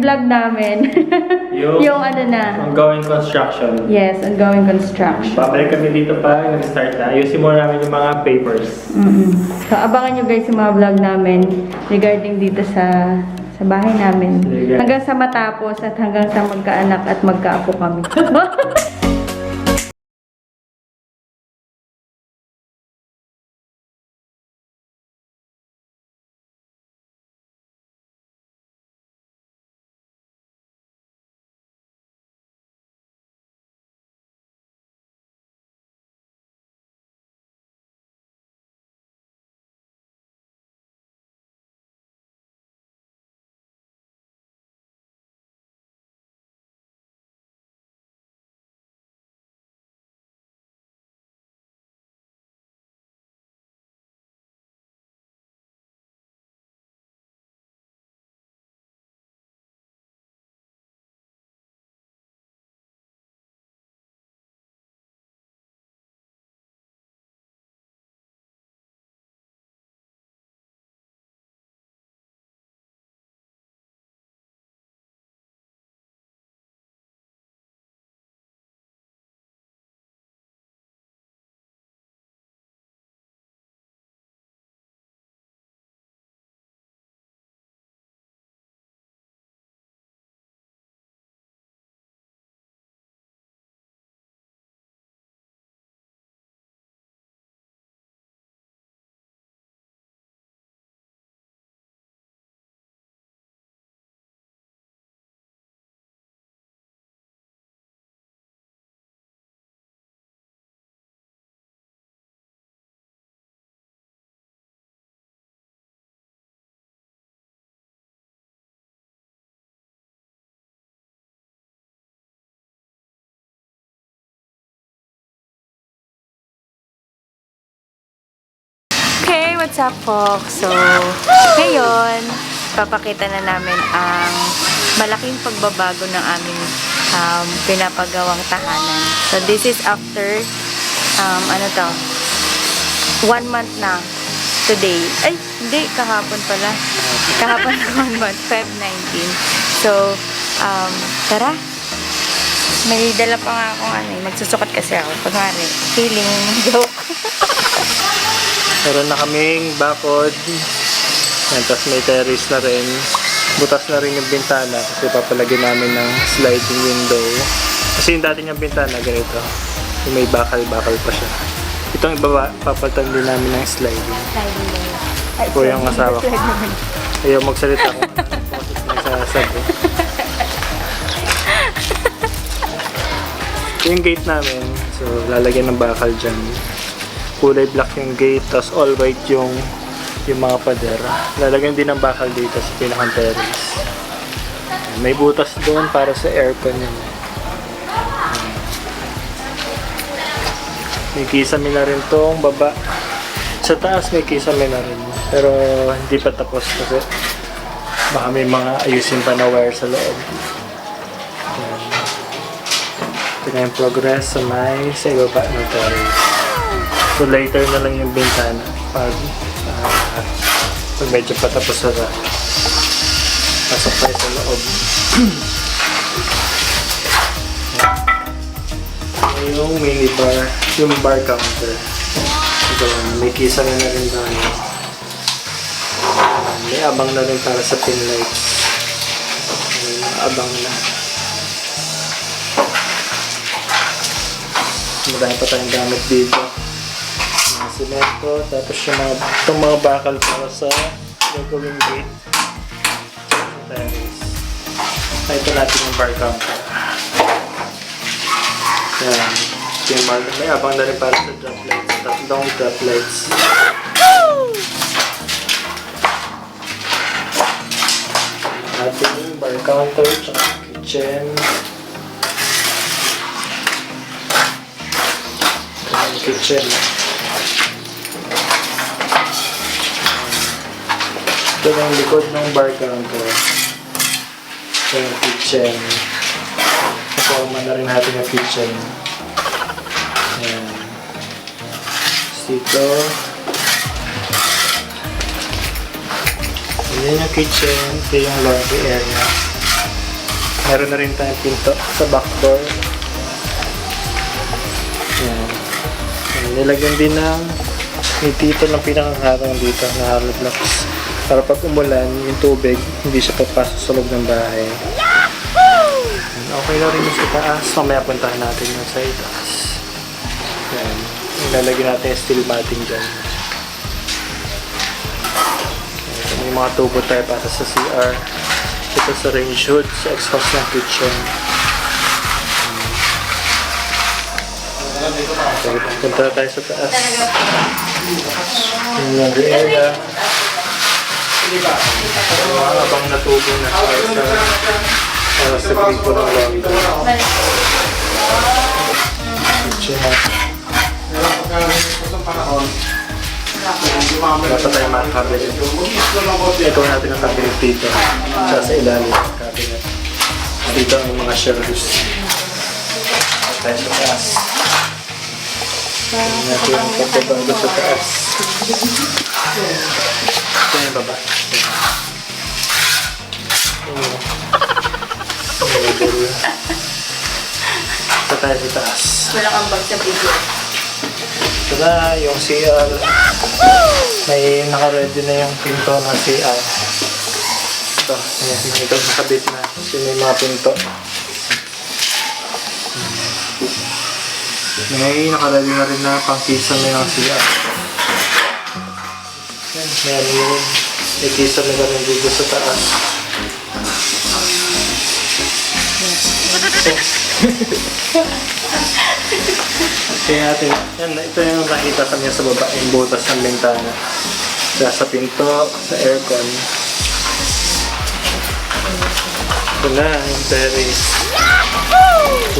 Vlog namin, Yung- yung ano na. Ongoing construction. Yes, ongoing construction. Babalik kami dito pa, nag-start na. Ayusin muna namin yung mga papers. mm So, abangan nyo guys yung mga vlog namin regarding dito sa sa bahay namin. Hanggang sa matapos at hanggang sa magkaanak at magkaapo kami. what's up, folks? So, ngayon, papakita na namin ang malaking pagbabago ng aming um, pinapagawang tahanan. So, this is after, um, ano to, one month na today. Ay, hindi, kahapon pala. Kahapon one month, Feb 19. So, um, tara. May dala pa nga akong ano, eh, magsusukat kasi ako. Kunwari, feeling joke. Meron na kaming bakod. Yan, tapos may terrace na rin. Butas na rin yung bintana kasi papalagyan namin ng sliding window. Kasi yung dati niyang bintana ganito. Yung may bakal-bakal pa siya. Itong ibaba, papalitan din namin ng sliding. Po yung asawa ko. Ayaw magsalita sasabi. yung gate namin, so lalagyan ng bakal dyan. Kulay black yung gate, tapos all white yung yung mga pader. Lalagyan din ng bakal dito sa pinakang terrace. May butas doon para sa aircon yun. May kisame na rin tong baba. Sa taas may kisame na rin. Pero hindi pa tapos kasi baka may mga ayusin pa na wire sa loob. Ito na yung progress sa may sa ibaba ng terrace. So later na lang yung bintana pag ah, pag medyo patapos na pasok tayo sa loob. Yung mini bar, yung bar counter. Ito, may kisa na rin tayo. May abang na rin para sa pin lights. Abang na. Marami pa tayong gamit dito. Mga semento, tapos yung mga, itong mga bakal para sa gagawing gate. Terrace. Ito natin yung bar counter. Yan. Ito yung bar May abang na rin para sa drop lights. Tatlong drop lights. Natin yung bar counter, tsaka kitchen. Ang kitchen. Ito yung likod ng bar counter. Ito yung kitchen. Naforma na rin natin yung kitchen. Ayan. Tapos dito. Ayan yung kitchen. Ito yung laundry area. Meron na rin tayong pinto sa back door. Yan. Yan, Nilagyan din ng ni Tito ng pinakaharang dito na hollow blocks. Para pag umulan, yung tubig, hindi siya papasok sa loob ng bahay. Okay na rin yung sa taas. Mamaya puntahan natin yung sa itaas. Yan. Ilalagyan natin yung steel matting dyan. Ito may mga tubo tayo para sa CR. Ito sa range hood, sa exhaust ng kitchen. Okay, punta na tayo sa taas. Yung area. Yung mga abang na tubo na sa, para sa gripo ng. Kitchen. Dapat tayo mga cabinet. Ito natin ang cabinet dito. Tsaka sa ilalim ng cabinet. Dito ang mga shelves. Tayo sa taas. Tingnan natin ang pagbabago sa taas. Ito yung baba. Ito. Tayo sa taas. Walang ambag sa video. Ito na yung CR. May naka-ready na yung pinto ng CR. Ito, ayan, ito nakabit na. Kasi may mga pinto. May naka-ready na rin na pang-kisame ng CR. Ayan, meron yun. May kisame na rin dito sa taas. Kaya natin, yan, ito yung nakita kanya sa baba, yung butas ng bintana. Kaya sa pinto, sa aircon. Ito na, yung terrace.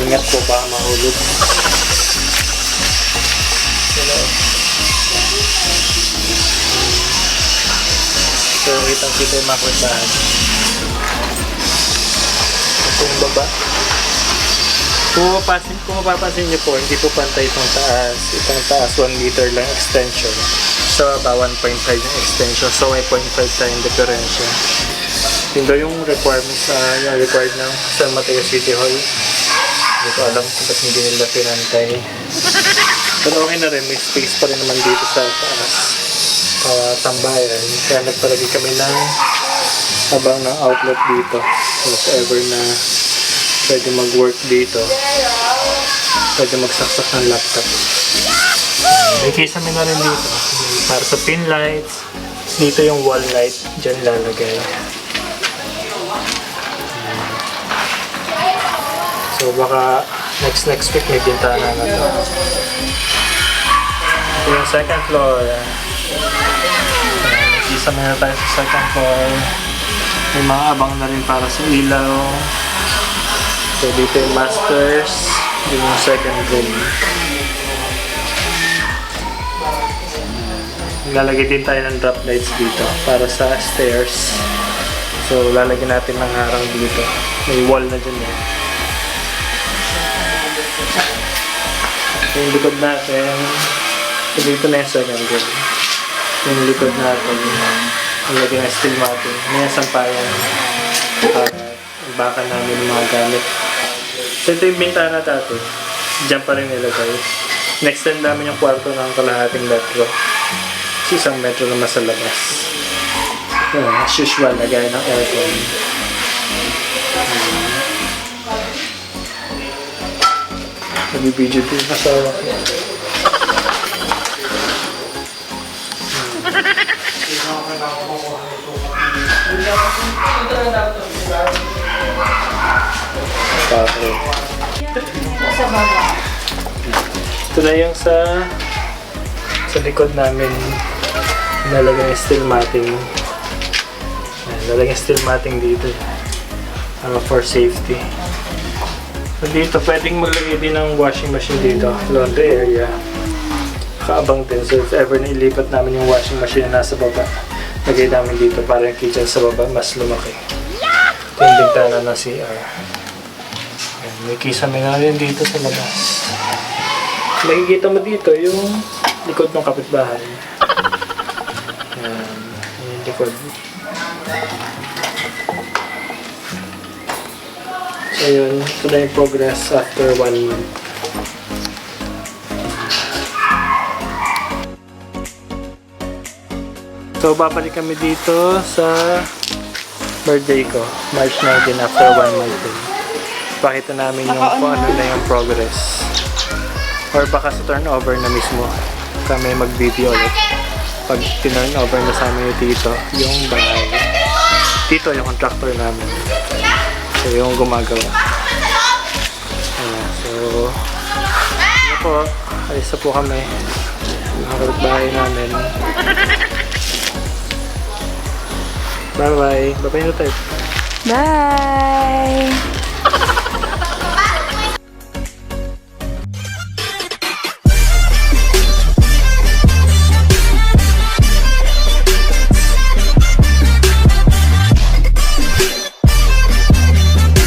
Ingat po ba mahulog. Kitang kita yung mga kwendahan. Ito yung baba. Kung mapapansin, kung mapapansin niyo po, hindi po pantay itong taas. Itong taas, 1 meter lang extension. Sa baba, 1.5 yung extension. So, may 0.5 tayong differential. Yun daw yung requirements na yung required ng San Mateo City Hall. Hindi ko alam kung ba't hindi nila pinantay. Pero okay na rin, may space pa rin naman dito sa taas. Para tambayan. Kaya nagpalagay kami ng abang ng outlet dito. If na pwede mag-work dito. Pwede magsaksak ng laptop. May namin na rin dito. Para sa pin lights. Dito yung wall light. Diyan lalagay. So baka next next week may bintana na to. Ito yung second floor. Isa na tayo sa second floor. May mga abang na rin para sa ilaw. So dito yung masters. Yun yung second room. Lalagay din tayo ng drop lights dito para sa stairs. So lalagyan natin ng harang dito. May wall na dyan eh. Yung likod natin, so dito na yung second room. Yung likod natin, nilagyan ng steel matting. May sampayan para baka namin ng mga gamit. So ito yung bintana dati. Diyan pa rin nilagay. Next time namin yung kwarto ng kalahating metro. Kasi isang metro naman sa labas. Yun, as usual, lagay ng aircon. Nabibidyo din yung asawa ko. Bakit? Sa baba. Ito na yung sa sa likod namin nalagay steel matting. Nalagay steel matting dito. Uh, for safety. Dito, pwedeng maglagay din ng washing machine dito. Laundry area. Kaabang din. So if ever na namin yung washing machine na nasa baba, lagay namin dito para yung kitchen sa baba mas lumaki. Ito yung bintana ng CR. Ayan, may kisame na rin dito sa labas. Makikita mo dito yung likod ng kapitbahay. Ayan, yung likod. Ayun, ito na yung progress after one month. So, babalik kami dito sa birthday ko. March 19 after one month. Pakita namin yung kung ano na yung progress. Or baka sa turnover na mismo kami mag-video ulit. Pag tinurnover na sa amin yung tito, yung bahay. Tito yung contractor namin. So, yung gumagawa. Ayan, so, ano po, alis na po kami. Nakakalap bahay namin. Bye-bye. Bye-bye na tayo. Bye!